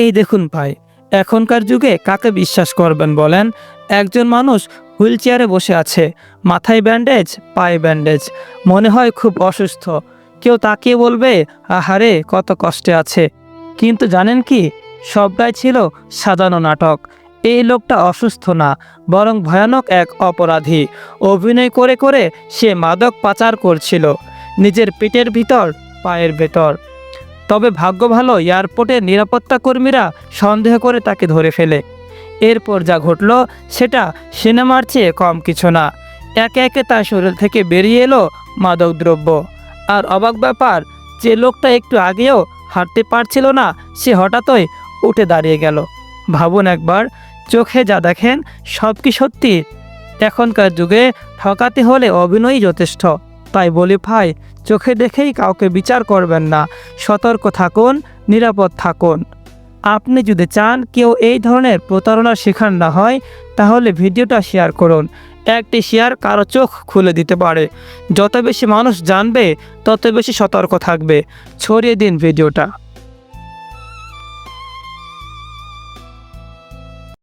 এই দেখুন ভাই, এখনকার যুগে কাকে বিশ্বাস করবেন বলেন? একজন মানুষ হুইল চেয়ারে বসে আছে, মাথায় ব্যান্ডেজ, পায়ে ব্যান্ডেজ, মনে হয় খুব অসুস্থ। কেউ তাকিয়ে বলবে, আহারে, কত কষ্টে আছে। কিন্তু জানেন কি? সবটাই ছিল সাজানো নাটক। এই লোকটা অসুস্থ না, বরং ভয়ানক এক অপরাধী। অভিনয় করে করে সে মাদক পাচার করছিল, নিজের পেটের ভিতর, পায়ের ভেতর। তবে ভাগ্য ভালো এয়ারপোর্টের নিরাপত্তা কর্মীরা সন্দেহ করে তাকে ধরে ফেলে। এরপর যা ঘটল, সেটা সিনেমার চেয়ে কম কিছু না। একে একে তার শরীর থেকে বেরিয়ে এলো মাদকদ্রব্য। আর অবাক ব্যাপার, যে লোকটা একটু আগেও হাঁটতে পারছিল না, সে হঠাৎই উঠে দাঁড়িয়ে গেল। ভাবুন একবার, চোখে যা দেখেন সব কি সত্যি। এখনকার যুগে ঠকাতে হলে অভিনয়ই যথেষ্ট। তাই বলি, ভাই, চোখে দেখেই কাউকে বিচার করবেন না। সতর্ক থাকুন, নিরাপদ থাকুন। আপনি যদি চান কেউ এই ধরনের প্রতারণার শিকার না হয়, তাহলে ভিডিওটা শেয়ার করুন। একটি শেয়ার কারও চোখ খুলে দিতে পারে। যত বেশি মানুষ জানবে, তত বেশি সতর্ক থাকবে। ছড়িয়ে দিন ভিডিওটা।